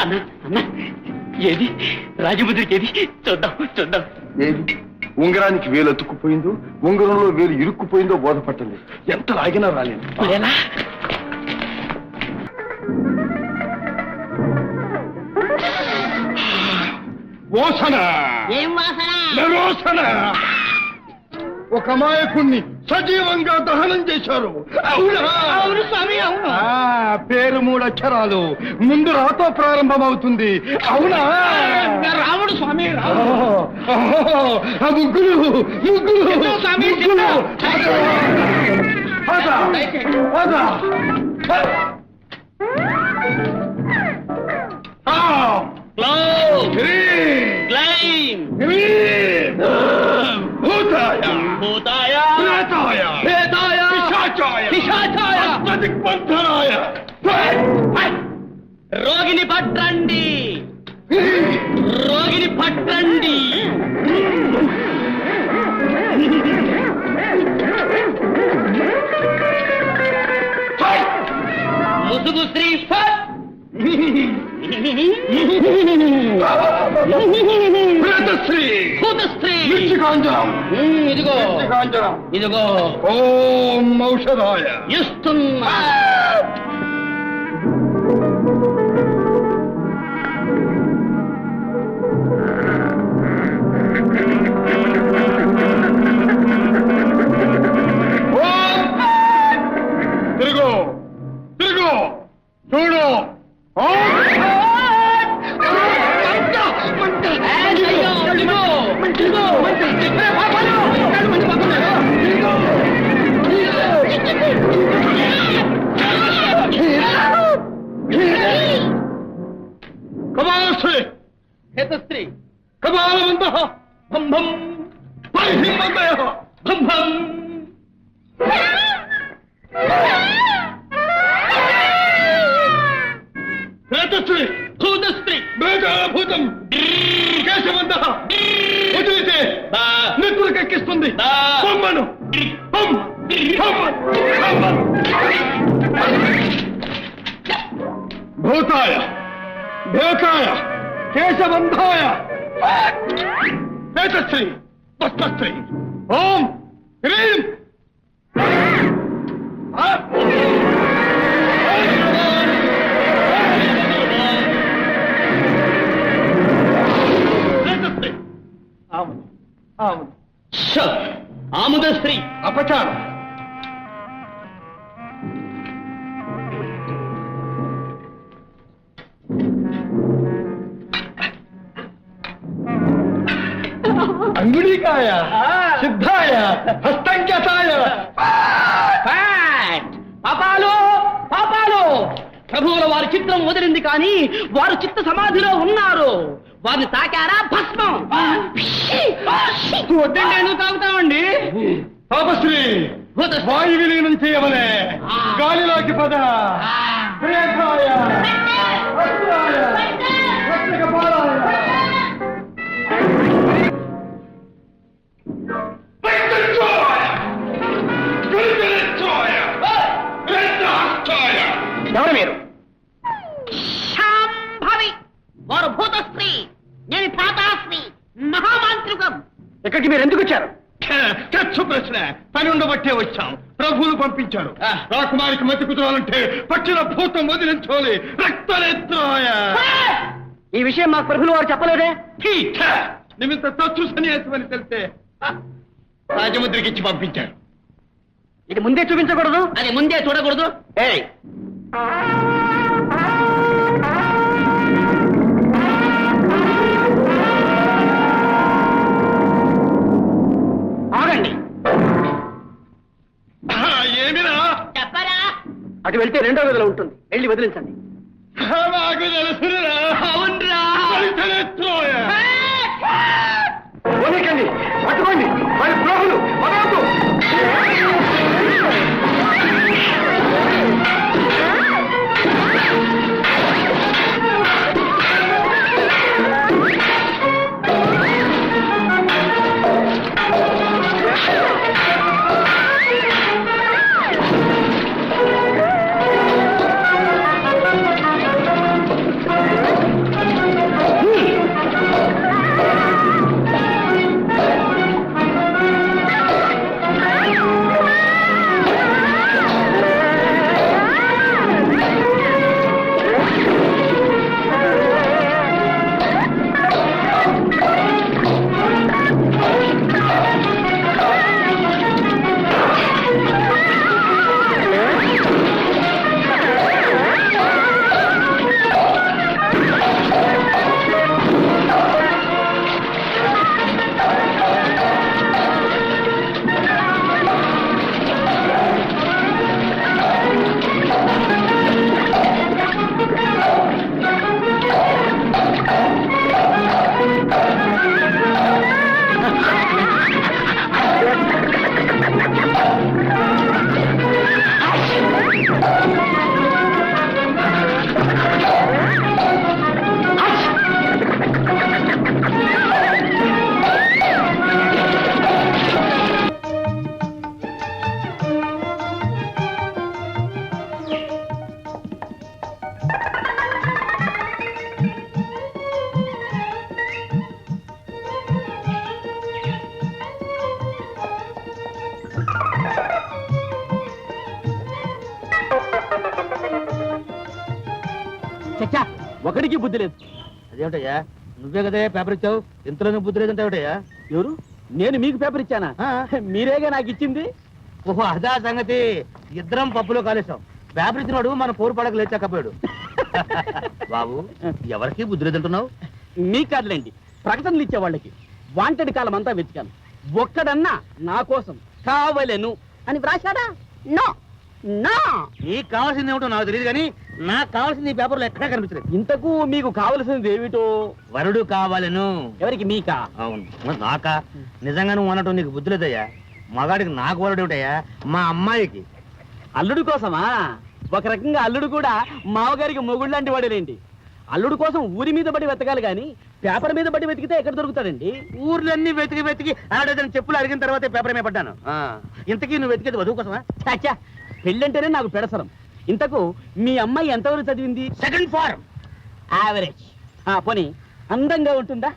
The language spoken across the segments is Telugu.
అన్న అన్న ఏది? రాజముద్రికి ఏది? చూద్దాం చూద్దాం. ఏది? ఉంగరానికి వేలు అతుక్కుపోయిందో ఉంగరంలో వేలు ఇరుక్కుపోయిందో బోధపట్టండి. ఎంత లాగినా రాలేదు. ఎలా ఓసన! ఏం వాసన? నరోసన ఒక మాయకుణ్ణి సజీవంగా దహనం చేశారు. అవునా? స్వామి అవును. పేరు మూడు అక్షరాలు. ముందు రాతో ప్రారంభమవుతుంది. అవునా? రాముడు స్వామి ముగ్గురు ముగ్గురు స్వామి, చిన్న. పద, రోగిని పట్టండి. రోగిని పట్టండి. ముసుగు శ్రీ ఫట్ 푸드 스트리. 포드스트리. 일찍 앉아라 음 이리고. 일찍 앉아라 이리고. 아! 오 마우셔다야. 유스턴. 그리고 그리고 둘로 어 హేత స్త్రీ కమాలవంత భం భం పరిహిమంతయ భం భం ప్రేతశ్రీ భూత కేశవంత వదిలితే బా బొమ్మను బొమ్మ భూతాయ భేతాయ కేశబంధాయ పేతశ్రీ పుష్పశ్రీ ఓం హ్రీం పేతశ్రీ అవును అవును ష ఆముద స్త్రీ అపచారం అంగుళీకాయ సిద్ధాయ హస్తంకతాయ ఫ్యాట్ పాపాలు పాపాలు ప్రభువుల వారి చిత్రం వదిలింది కానీ వారు చిత్త సమాధిలో ఉన్నారు. వారిని తాకారా భస్మం. వద్దండి ఎందుకు తాగుతామండి? పాపశ్రీ భూత వాయు విలీనం చేయవలే గాలిలోకి పద. కుదరాలంటే పట్టిన భూతం వదిలించాలి. రక్తనేత్రాయ ఈ విషయం మాకు ప్రభులు వారు చెప్పలేదే! నిమిత్త తచ్చు సన్యాసమని తెలిస్తే! రాజముద్రికి ఇచ్చి పంపించారు. ఇది ముందే చూపించకూడదు? అది ముందే చూడకూడదు. ఏయ్! అటు వెళ్తే రెండో గదిలో ఉంటుంది. వెళ్ళి వదిలించండి. నాకు ఒకడికి బుద్ధి లేదు. అదేమిటయ్యా? నువ్వే కదా పేపర్ ఇచ్చావు? ఇంతలోనే బుద్ధి లేదంటావుటయ్యా ఎవరు? నేను మీకు పేపర్ ఇచ్చానా? మీరేగా నాకు ఇచ్చింది? ఓహో అదా సంగతి. ఇద్దరం పప్పులో కాలేసాం పేపర్ ఇచ్చినాడు మన పోరు పడక లేచాకపోయాడు. బాబు ఎవరికి బుద్ధి లేదంటున్నావు? మీ కాదులేండి. ప్రకటనలు ఇచ్చే వాళ్ళకి. వాంటెడ్ కాలం అంతా వెతికాను. ఒక్కడన్నా నా కోసం కావలెను. అని వ్రాశాడా? నో. నా! నీకు కావాల్సింది ఏమిటో నాకు తెలియదు కానీ నాకు కావాల్సింది ఈ పేపర్లో ఎక్కడా కనిపించలేదు. ఇంతకు మీకు కావలసింది ఏమిటో? వరుడు కావాలను. ఎవరికి? మీకా? అవును. నాకా? నిజంగా నువ్వు అనటం నీకు బుద్ధి లేదయ్యా. మగాడికి నాకు వరుడు ఏమిటయ్యా? మా అమ్మాయికి. అల్లుడు కోసమా? ఒక రకంగా అల్లుడు కూడా మావగారికి మొగుడు లాంటి వాడేలేంటి. అల్లుడు కోసం ఊరి మీద పడి వెతకాలి కానీ పేపర్ మీద పడి వెతికితే ఎక్కడ దొరుకుతాడండి? ఊర్లన్నీ వెతికి వెతికి ఆడదని చెప్పులు అడిగిన తర్వాతే పేపర్ మీద పడ్డాను. ఇంతకీ నువ్వు వెతికేది వధువు కోసమా? పెళ్ళంటేనే నాకు పెడసరం. ఇంతకు మీ అమ్మాయి ఎంతవరకు చదివింది? సెకండ్ ఫార్మ్ యావరేజ్ పోనీ అందంగా ఉంటుందా?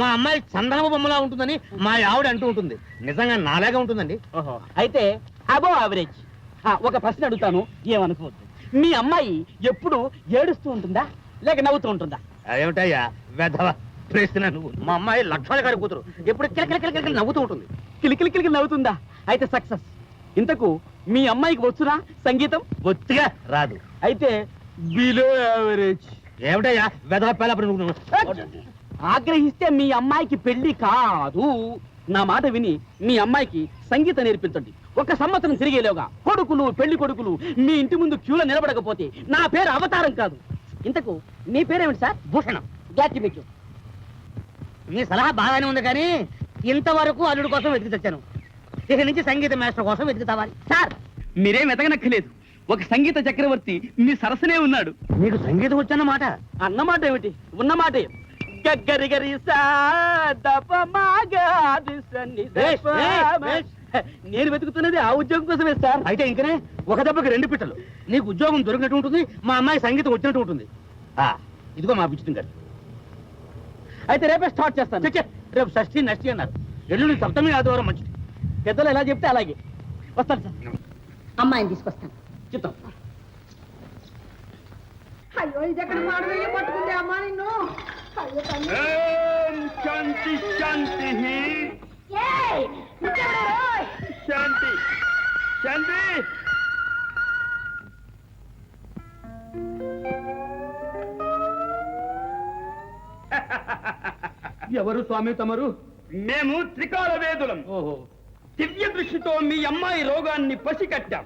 మా అమ్మాయి చందనమ బొమ్మలా ఉంటుందని మా ఆవిడ అంటూ ఉంటుంది. నిజంగా నాలాగా ఉంటుందండి. ఓహో అయితే అబో యావరేజ్ ఒక ప్రశ్న అడుగుతాను ఏమనుకోవద్దు. మీ అమ్మాయి ఎప్పుడు ఏడుస్తూ ఉంటుందా? లేక నవ్వుతూ ఉంటుందా? అదేమిటయ్యా వెధవ ప్రశ్న నువ్వు. మా అమ్మాయి లక్ష్మణ గారి కూతురు. ఎప్పుడు కిలకిల కిలకిల నవ్వుతూ ఉంటుంది. కిలికిల కిలికిల నవ్వుతుందా? అయితే సక్సెస్. ఇంతకు మీ అమ్మాయికి వచ్చునా సంగీతం? బొత్తిగా రాదు. అయితే బిలో యావరేజ్ ఏమిటయ్యా? పేలపడి ఆగ్రహిస్తే మీ అమ్మాయికి పెళ్ళి కాదు. నా మాట విని మీ అమ్మాయికి సంగీతం నేర్పించండి. ఒక సంవత్సరం తిరిగేలోగా కొడుకులు పెళ్ళి కొడుకులు మీ ఇంటి ముందు క్యూలో నిలబడకపోతే నా పేరు అవతారం కాదు. ఇంతకు మీ పేరేమిటి సార్? భూషణం. గ్యాట్ మీకు మీ సలహా బాగానే ఉంది కానీ ఇంతవరకు అల్లుడు కోసం వెతికి తెచ్చాను. ఇక నుంచి సంగీత మాస్టర్ కోసం వెతికి తవ్వాలి సార్! మీరేం వెతకనక్కలేదు ఒక సంగీత చక్రవర్తి మీ సరసనే ఉన్నాడు. మీకు సంగీతం వచ్చన్నమాట అన్నమాట ఏమిటి? ఉన్నమాట గగ్గరి గరి సా దప మా గా ది. నేను వెతుకుతున్నది ఆ ఉద్యోగం కోసమే సార్. అయితే ఇంకనే ఒక దెబ్బకి రెండు పిట్టలు. నీకు ఉద్యోగం దొరికినట్టు ఉంటుంది మా అమ్మాయి సంగీతం వచ్చినట్టు ఉంటుంది. ఆ, ఇదిగో మా విచిత్రం గారు. అయితే రేపే స్టార్ట్ చేస్తాను. ఛే, ఛే, రేపు షష్ఠి నష్టి అన్నారు. ఎల్లుండి సప్తమి ఆదివారం మంచిది. పెద్దలు ఎలా చెప్తే అలాగే. వస్తాను సార్. అమ్మాయిని తీసుకొస్తాను. చెప్తాం. అయ్యో ఇది ఎక్కడ మాడవేయ పట్టుకుంది అమ్మా నిన్ను? అయ్యో తల్లి. శాంతి శాంతి? ఏయ్, నువ్వెవరు రోయ్? శాంతి. శాంతి. ఎవరు స్వామి తమరు? మేము త్రికాల వేదులం ఓహో. దివ్య దృష్టితో మీ అమ్మాయి రోగాన్ని పసికట్టాం.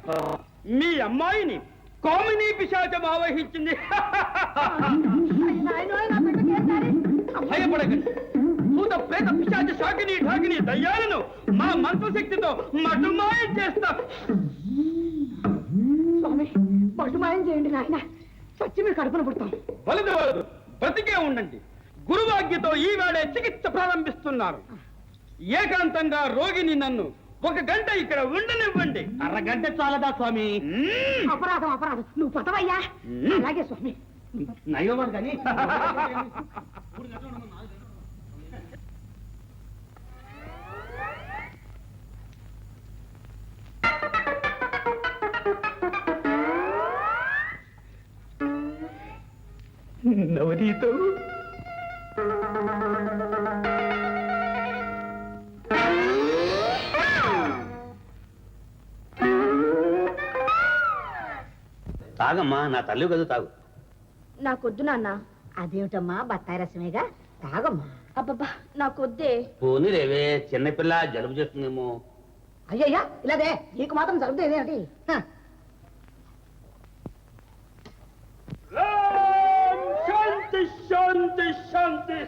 మీ అమ్మాయిని కామినీ పిశాచం ఆవహించింది? భయపడకండి. భూత ప్రేత పిశాచ శాకిని ఢాకిని దయ్యాలను మా మంత్రశక్తితో మటుమాయం చేస్తాం. స్వామి పట్టుమాయం చేయండి నాయన. చచ్చి మీరు కడుపున పుడతాం. వలదు వలదు బ్రతికే ఉండండి. గురువాజ్ఞతో ఈ వేళ చికిత్స ప్రారంభిస్తున్నారు. ఏకాంతంగా రోగిని నన్ను ఒక గంట ఇక్కడ ఉండనివ్వండి. అరగంట చాలదా స్వామి. అపరాధం అపరాధం. నువ్వు పదవయ్యా? అలాగే స్వామి. నయ్యవాడు కానీ నవనీతం తాగమ్మా నా తల్లి కదా తాగు. నాకొద్దు నాన్న. అదేమిటమ్మా బత్తాయి రసమేగా? తాగమ్మా. అబ్బబ్బా నాకొద్దే. పోనీ రేవే చిన్నపిల్ల జలుబు చేస్తుందేమో. అయ్యయ్యా ఇలాదే నీకు మాత్రం జరుగుతుంది హ. ఓం శాంతి శాంతి శాంతి.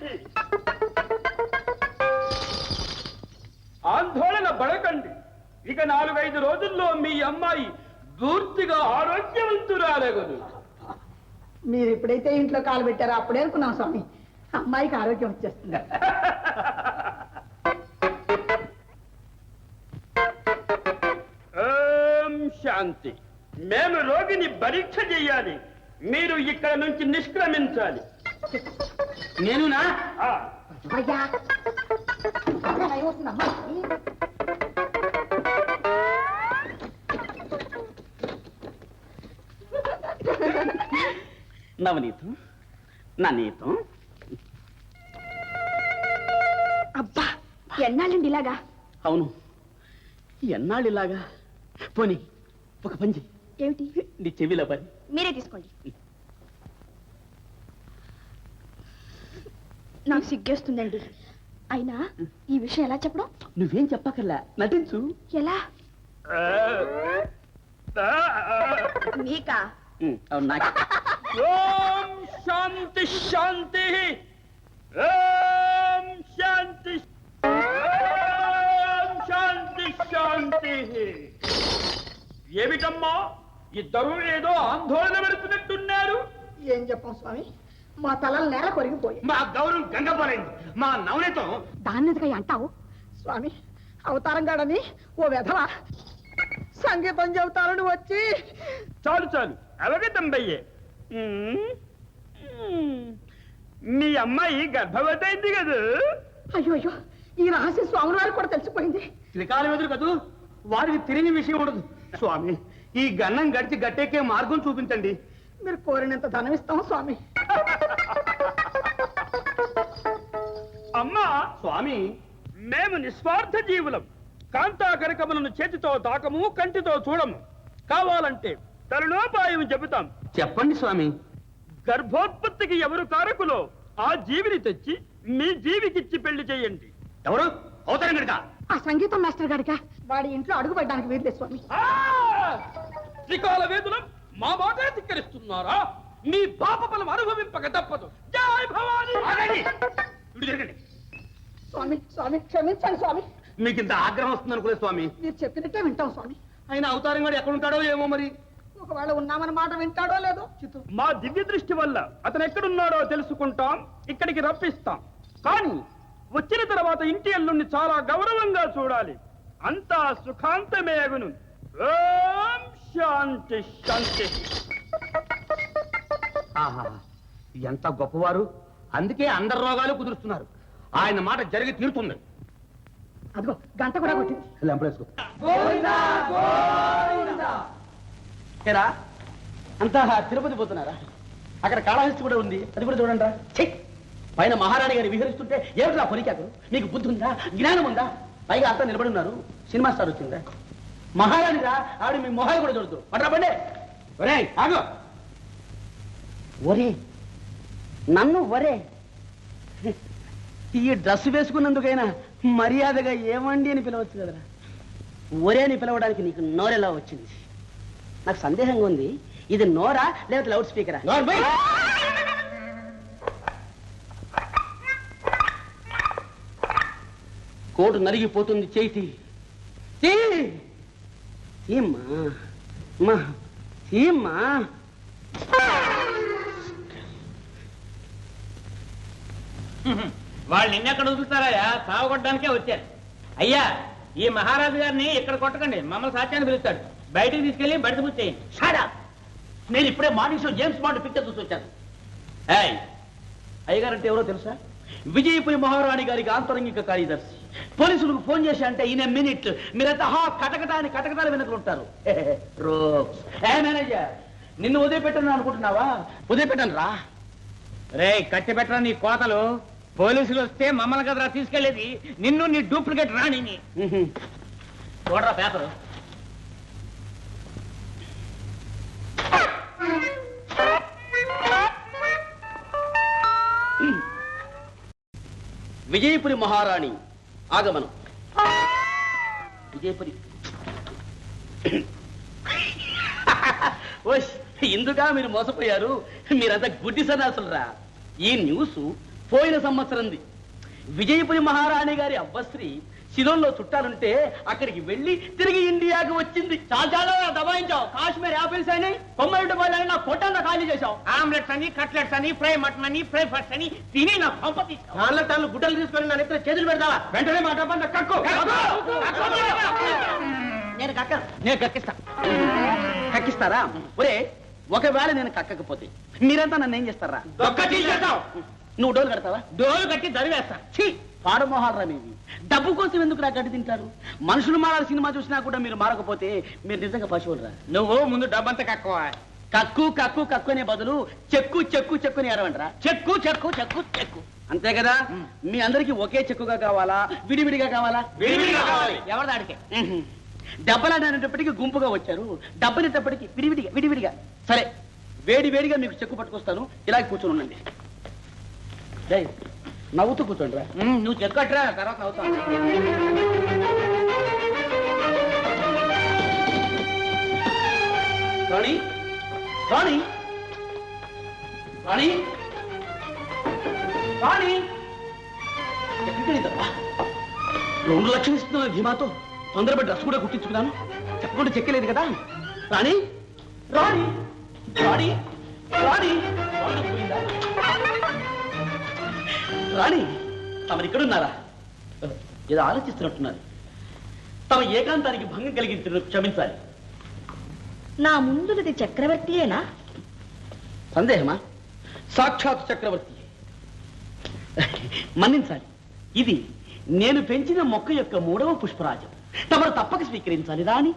ఆందోళన పడకండి. ఇక నాలుగైదు రోజుల్లో మీ అమ్మాయి పూర్తిగా ఆరోగ్యవంతురాలగదు మీరు ఎప్పుడైతే ఇంట్లో కాలు పెట్టారో అప్పుడే అనుకున్నాం స్వామి. అమ్మాయికి ఆరోగ్యం వచ్చేస్తుంది. ఓం శాంతి. మేము రోగిని పరీక్ష చేయాలి. మీరు ఇక్కడ నుంచి నిష్క్రమించాలి. నేనునా? అయ్యా. నవనీతం నా నీతం అబ్బా ఎన్నాళ్ళండి ఇలాగా? అవును ఎన్నాళ్ళు ఇలాగా పోనీ ఒక పని చెయ్యి. ఏమిటి? నీ చెవిలో పని. మీరే తీసుకోండి. నాకు సిగ్గేస్తుందండి. అయినా ఈ విషయం ఎలా చెప్పడం? నువ్వేం చెప్పకల్లా నటించు. ఎలా? మీకా? అవును నాకు. ఓం శాంతి శాంతి. ఓం శాంతి ఓం శాంతి శాంతి. ఏమిటమ్మా ఇద్దరు ఏదో ఆందోళన పెడుతున్నట్టున్నారు? ఏం చెప్పం స్వామి? మా తలలు నేల కొరిగిపోయి. మా గౌరవం గంగపోలేదు. మా నవనీతం? దాన్ని అంటావు? స్వామి అవతారం గాడని ఓ వెధవ సంగీతం చెబుతారని వచ్చి చాలు చాలు. అలాగే తంబయ్యే. ఉమ్. మీ అమ్మాయి గర్భవతి అయింది కదా? అయ్యో అయ్యో ఈ రహస్యం స్వామి వారికి కూడా తెలిసిపోయింది. త్రికాలం ఎదురు కదూ? వారికి తిరిగి విషయం ఉండదు. స్వామి ఈ గన్నం గడిచి గట్టెక్కే మార్గం చూపించండి. మీరు కోరినంత ధనం ఇస్తాం స్వామి. అమ్మా! స్వామి మేము నిస్వార్థ జీవులం. కాంతాకరకములను చేతితో తాకము కంటితో చూడము. కావాలంటే తరుణోపాయం చెబుతాం. చెప్పండి స్వామి. గర్భోత్పత్తికి ఎవరు కారకులో ఆ జీవిని తెచ్చి మీ జీవికిచ్చి పెళ్ళి చేయండి. ఎవరు? అవతారం గడిక ఆ సంగీతం మాస్టర్ గారిగా వాడి ఇంట్లో అడుగు పెట్టడానికి వీర్లే స్వామి. ఆ! త్రికాల వేదులం మా మాట ధిక్కరిస్తున్నారా? మీ పాప ఫలం అనుభవింపక తప్పదు. జై భవానీ! స్వామి స్వామి క్షమించండి స్వామి. మీకు ఇంత ఆగ్రహం వస్తుంది అనుకోలేదు స్వామి. మీరు చెప్పినట్టే వింటాం స్వామి. ఆయన అవతారం గడు ఎక్కడ ఉంటాడో ఏమో మరి? ఒకవేళ ఉన్నామన్న మాట వింటాడో లేదో చిత్తు. మా దివ్య దృష్టి వల్ల అతను ఎక్కడున్నాడో తెలుసుకుంటాం ఇక్కడికి రప్పిస్తాం. కానీ వచ్చిన తర్వాత ఇంటి అల్లుణ్ణి చాలా గౌరవంగా చూడాలి. అంతా సుఖాంతమే అగును. ఓం శాంతి శాంతి. ఆహా ఎంత గొప్పవారు. అందుకే అందరి రోగాలు కుదురుస్తున్నారు. ఆయన మాట జరిగి తీరుతుంది. అదిగో గంట కూడా కొట్టింది. లెంపలేసుకో. ఏరా? అంతా తిరుపతి పోతున్నారా? అక్కడ కాళహస్తి కూడా ఉంది. అది కూడా చూడండి రా. పైన మహారాణి గారి విహరిస్తుంటే ఏమిటి నా పొరికాకు మీకు బుద్ధి ఉందా? జ్ఞానం ఉందా? పైగా అంతా నిలబడి ఉన్నారు. సినిమా స్టార్ వచ్చిందా? మహారాణి రా ఆవిడ మీ మొహాలు కూడా చూడదు పట్రా పండే ఒరే ఆగు. ఒరే నన్ను ఒరే. ఈ డ్రెస్ వేసుకున్నందుకైనా మర్యాదగా ఏమండి అని పిలవచ్చు కదరా. ఒరే అని పిలవడానికి నీకు నోరెలా వచ్చింది? నాకు సందేహంగా ఉంది. ఇది నోరా లేకపోతే లౌడ్ స్పీకరా? కోటు నరిగిపోతుంది చేతి. వాళ్ళు నిన్నెక్కడ వదులుతారయ్యా సావగొట్టడానికే వచ్చారు. అయ్యా ఈ మహారాజు గారిని ఇక్కడ కొట్టకండి. మమ్మల్ని సాత్యాన్ని పిలుస్తాడు. బయటికి తీసుకెళ్ళి బడిత పుచ్చేయండి షాడా నేను ఇప్పుడే morning show James Bond picture చూసి వచ్చాను. ఏయ్ అయ్యగారంటే ఎవరో తెలుసా? విజయపురి మహారాణి గారికి ఆంతరంగిక కార్యదర్శి. పోలీసులకు ఫోన్ చేసి అంటే ఇన్ మినిట్ మీరంతా హా కటకట అని కటకటాలు వెనుకుంటారు రోక్స్. ఏ మేనేజర్ నిన్ను వదిలిపెట్టను అనుకుంటున్నావా? వదిలిపెట్టను రా. రే కట్టి పెట్టరా నీ కోతలు? పోలీసులు వస్తే మమ్మల్ని కదరా తీసుకెళ్ళేది నిన్ను నీ డూప్లికేట్ రాణిని. చూడరా పేపర్. విజయపురి మహారాణి ఆగమనం. విజయపురి. ఓష్ ఇందుగా మీరు మోసపోయారు. మీరంతా గుడ్డి సన్నాసులరా. ఈ న్యూస్ పోయిన సంవత్సరంది. విజయపురి మహారాణి గారి అవ్వశ్రీ శిలోన్లో చుట్టాలుంటే అక్కడికి వెళ్ళి తిరిగి ఇండియాకి వచ్చింది. చాలా చాలా దబాయించావు. కాశ్మీర్ యాపిల్స్ అని కొమ్మరి డబ్బాలని నా కొట్టంతా ఖాళీ చేశావు. ఆమ్లెట్స్ అని కట్లెట్స్ అని ఫ్రై మటన్ అని ఫ్రై ఫస్ట్ అని తిని నా పంప తీసావు నాన్న తాను గుడ్డలు తీసుకొని నా నెత్తిన చేతులు పెడతావా? వెంటనే మాట బంద కక్కు. నేను కక్క నేను కక్కిస్తా. కక్కిస్తారా? ఒరే ఒకవేళ నేను కక్కకపోతే మీరంతా నన్ను ఏం చేస్తారా నువ్వు డోలు కడతావా? డోలు కట్టి దరివేస్తా. ఛీ పాడమోహాలరా మీవి డబ్బు కోసం ఎందుకు రా గడ్డి తింటారు? మనుషులు మారాలి సినిమా చూసినా కూడా మీరు మారకపోతే మీరు నిజంగా పశువులు రా నువ్వు ముందు డబ్బంతా కక్కువ కక్కు కక్కు కక్కు అనే బదులు చెక్కు చెక్కు చెక్కు అని అరవంటరా చెక్కు చెక్కు చెక్కు చెక్కు. అంతే కదా? మీ అందరికి ఒకే చెక్కుగా కావాలా? విడివిడిగా కావాలా? విడివిడిగా కావాలి. ఎవరి దాడికే? దెబ్బలాడేటప్పటికి గుంపుగా వచ్చారు. డబ్బునేటప్పటికి విడివిడిగా విడివిడిగా. సరే వేడి వేడిగా మీకు చెక్కు పట్టుకొస్తాను. ఇలా కూర్చొని ఉండండి. నవ్వుతూ కూర్చోండి రా నువ్వు చెక్కట్రా తర్వాత నవ్వుతా. రాణి రాణి రాణి రాణి. ఎక్కడికి రెండు లక్షలు ఇస్తున్న ధీమాతో తొందరపడి డ్రెస్ కూడా కుట్టించుకున్నాను. చెప్పకుండా చెక్కలేదు కదా. రాణి రాణి. రాణి రాణి పోయిందా? రాణి తమరు ఇక్కడున్నారా ఏదో ఆలోచిస్తున్నట్టున్నారు. తమ ఏకాంతానికి భంగం కలిగించిన క్షమించాలి. నా ముందుది చక్రవర్తియేనా? సందేహమా? సాక్షాత్ చక్రవర్తి. మన్నించాలి. ఇది నేను పెంచిన మొక్క యొక్క మూడవ పుష్పరాజం. తమరు తప్పక స్వీకరించాలి రాని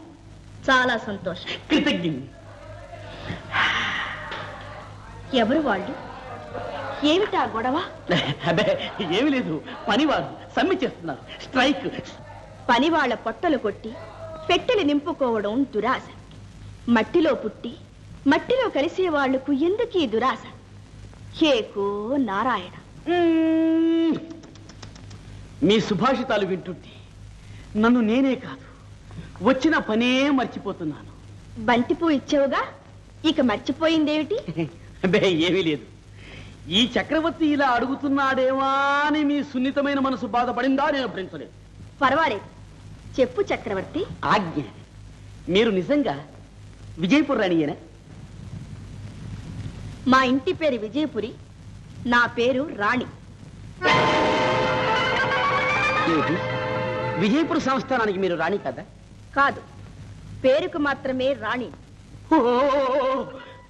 చాలా సంతోషం. కృతజ్ఞుని. ఎవరు వాళ్ళు? ఏమిటా గొడవ? అబ్బే ఏమీ లేదు. పనివారు సమ్మె చేస్తున్నారు. స్ట్రైక్. పని వాళ్ళ పొట్టలు కొట్టి పెట్టెలు నింపుకోవడం దురాశ. మట్టిలో పుట్టి మట్టిలో కలిసే వాళ్ళకు ఎందుకీ దురాశ? ఏకో నారాయణ. మీ సుభాషితాలు వింటుంటే నన్ను నేనే కాదు. వచ్చిన పనే మర్చిపోతున్నాను. బంతిపూ ఇచ్చావుగా? ఇక మర్చిపోయిందేమిటి? అబ్బే ఏమీ లేదు. ఈ చక్రవర్తి ఇలా అడుగుతున్నాడేమా అని మీ సున్నితమైన మనసు బాధపడిందా నేను భరించలేదు పర్వాలేదు. చెప్పు చక్రవర్తి. ఆజ్ఞ. మీరు నిజంగా విజయపూర్ రాణియేనా? మా ఇంటి పేరు విజయపురి నా పేరు రాణి? విజయపూర్ సంస్థానానికి మీరు రాణి కదా? కాదు. పేరుకు మాత్రమే రాణి. ఓ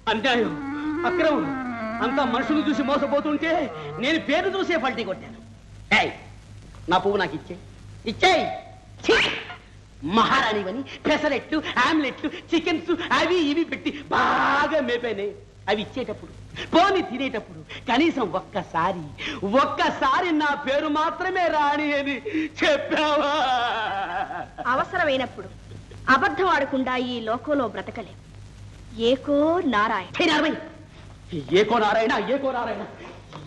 అన్యాయం. అక్రమం. అంతా మనుషులు చూసి మోసపోతుంటే నేను పేరు చూసే పల్టీ కొట్టాను. ఏయ్, నా పువ్వు నాకు ఇచ్చే. ఇచ్చేయ్! మహారాణివని పెసరెట్లు ఆమ్లెట్లు చికెన్స్ అవి ఇవి పెట్టి బాగా మేపాయినాయి అవి ఇచ్చేటప్పుడు పోని తినేటప్పుడు కనీసం ఒక్కసారి ఒక్కసారి నా పేరు మాత్రమే రాణి అని చెప్పావా? అవసరమైనప్పుడు అబద్ధం ఆడకుండా ఈ లోకంలో బ్రతకలేం. ఏకో నారాయణ! ఏకో నారాయణ ఏకో నారాయణ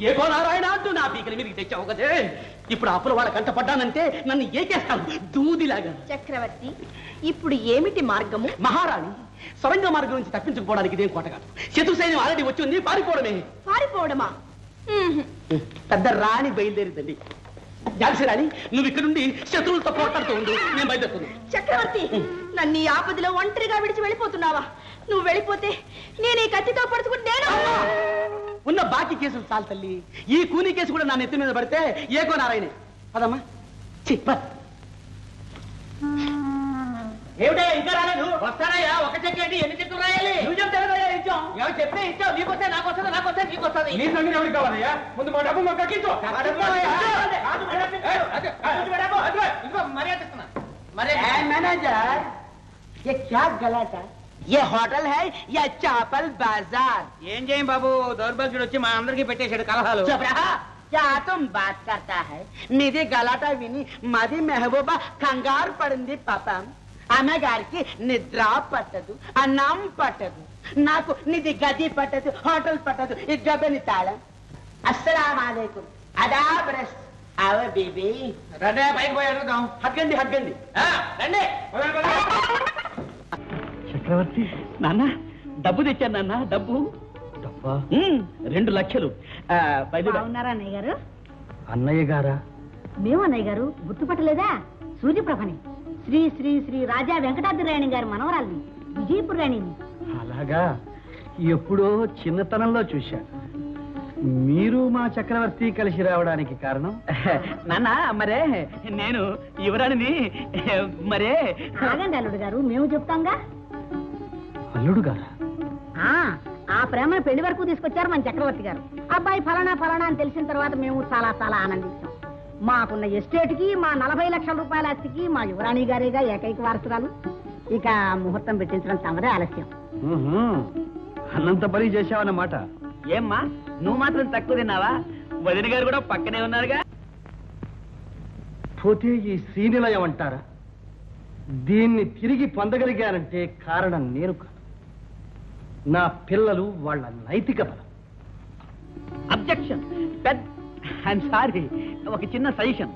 ఏకో నారాయణ అంటూ నా పీకల మీదకి తెచ్చావు కదే. ఇప్పుడు అప్పుల వాళ్ళ కంట పడ్డానంటే నన్ను ఏకేస్తాను దూదిలాగా. చక్రవర్తి ఇప్పుడు ఏమిటి మార్గము? మహారాణి సొరంగ మార్గం నుంచి తప్పించుకోవడానికి ఇదేం కోట కాదు. శత్రు సైన్యం ఆల్రెడీ వచ్చింది పారిపోవడమే. పారిపోవడమా. పెద్ద రాణి బయలుదేరిందండి. ఝాన్సీ రాణి నువ్వు ఇక్కడ నుండి శత్రువులతో పోట్లాడుతూ ఉండు నేను బయలుదేరుతున్నాను చక్రవర్తి నన్ను ఈ ఆపదలో ఒంటరిగా విడిచి వెళ్ళిపోతున్నావా? నువ్వు వెళ్ళిపోతే నేను ఈ కత్తితో పడుచుకుని ఉన్న బాకీ కేసులు చాలు తల్లి. ఈ కూని కేసు కూడా నా నెత్తి మీద పడితే ఏకో నారాయణే. అదమ్మా చిప్ప ఏమిటా ఇంకా రాలేదు? వస్తానయ్యా ఒక చెక్కేంటి ఎన్ని చెట్లు రాయాలి? నువ్వు ఎవరు ఇచ్చావు నీకు వస్తే నాకు వస్తుంది నాకు వస్తే నీకు వస్తుంది నీ సంగతి ఎవరికి కావాలయ్యా? ముందు మా డబ్బు మాకు కక్కించు మర్యాద మేనేజర్. ఏ క్యా గలాటా? ఏ హోటల్ హై యా చాపల్ బాజార్ ఏం చేయం బాబు? దౌర్భాగ్యుడు వచ్చి మా అందరికి పెట్టేశాడు కలహాలు. చోప్రా క్యా తుమ్ బాత్ కర్తా హై నీది గలాటా విని మాది మెహబూబా కంగారు పడింది పాపం ఆమె గారికి నిద్ర పట్టదు అన్నం పట్టదు నాకు నిధి గది పట్టదు హోటల్ పట్టదు ఈ గబని తాళం అస్సలాం అదా బ్రష్ అవ బీబీ రండి పైకి పోయి అడుగుదాం. హగ్గండి హగ్గండి రండి. చక్రవర్తి నాన్న డబ్బు తెచ్చాను నాన్న డబ్బు. డబ్బా? రెండు లక్షలు. బాగున్నారా అన్నయ్య గారు? అన్నయ్య గారా? మేము అన్నయ్య గారు గుర్తుపట్టలేదా? సూర్యప్రభని. శ్రీ శ్రీ శ్రీ రాజా వెంకటాద్రిరాయణి గారి మనవరాల్ని విజయపుర రాణిని అలాగా? ఎప్పుడో చిన్నతనంలో చూశా మీరు మా చక్రవర్తి కలిసి రావడానికి కారణం? నాన్న మరే నేను యువరాణిని మరే. ఆగండి అల్లుడు గారు మేము చెప్తాంగా? అల్లుడు గారా ఆ ఆ ప్రేమను పెళ్ళి వరకు తీసుకొచ్చారు మన చక్రవర్తి గారు. అబ్బాయి ఫలానా ఫలానా అని తెలిసిన తర్వాత మేము చాలా చాలా ఆనందించాం. మాకున్న ఎస్టేట్కి మా నలభై లక్షల రూపాయల ఆస్తికి మా యువరాణి గారేగా ఏకైక వారసురాలు. ఇక ముహూర్తం పెట్టించడం తమరే ఆలస్యం. అన్నంత పని చేశావన్నమాట. ఏమ్మా నువ్వు మాత్రం తక్కువ తిన్నావా? వదిన గారు కూడా పక్కనే ఉన్నారుగా. పోతే ఈ శ్రీనిలయం అంటారా? దీన్ని తిరిగి పొందగలిగానంటే కారణం నేను కాదు. నా పిల్లలు వాళ్ళ నైతిక బలం. అబ్జెక్షన్ పెద్ద ఐఎమ్ సారీ ఒక చిన్న సజెషన్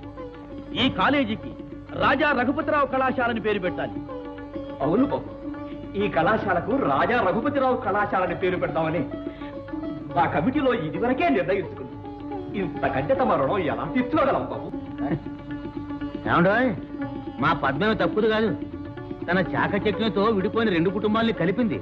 ఈ కాలేజీకి రాజా రఘుపతిరావు కళాశాలని పేరు పెట్టాలి. అవును బాబు. ఈ కళాశాలకు రాజా రఘుపతిరావు కళాశాలని పేరు పెడదామని మా కమిటీలో ఇదివరకే నిర్ణయించుకుంది ఇంతకంటే తమ రుణం ఎలా తీర్చుకోగలం బాబు? మా పద్మేమి తప్పుదు కాదు. తన చాకచక్యంతో విడిపోయిన రెండు కుటుంబాల్ని కలిపింది.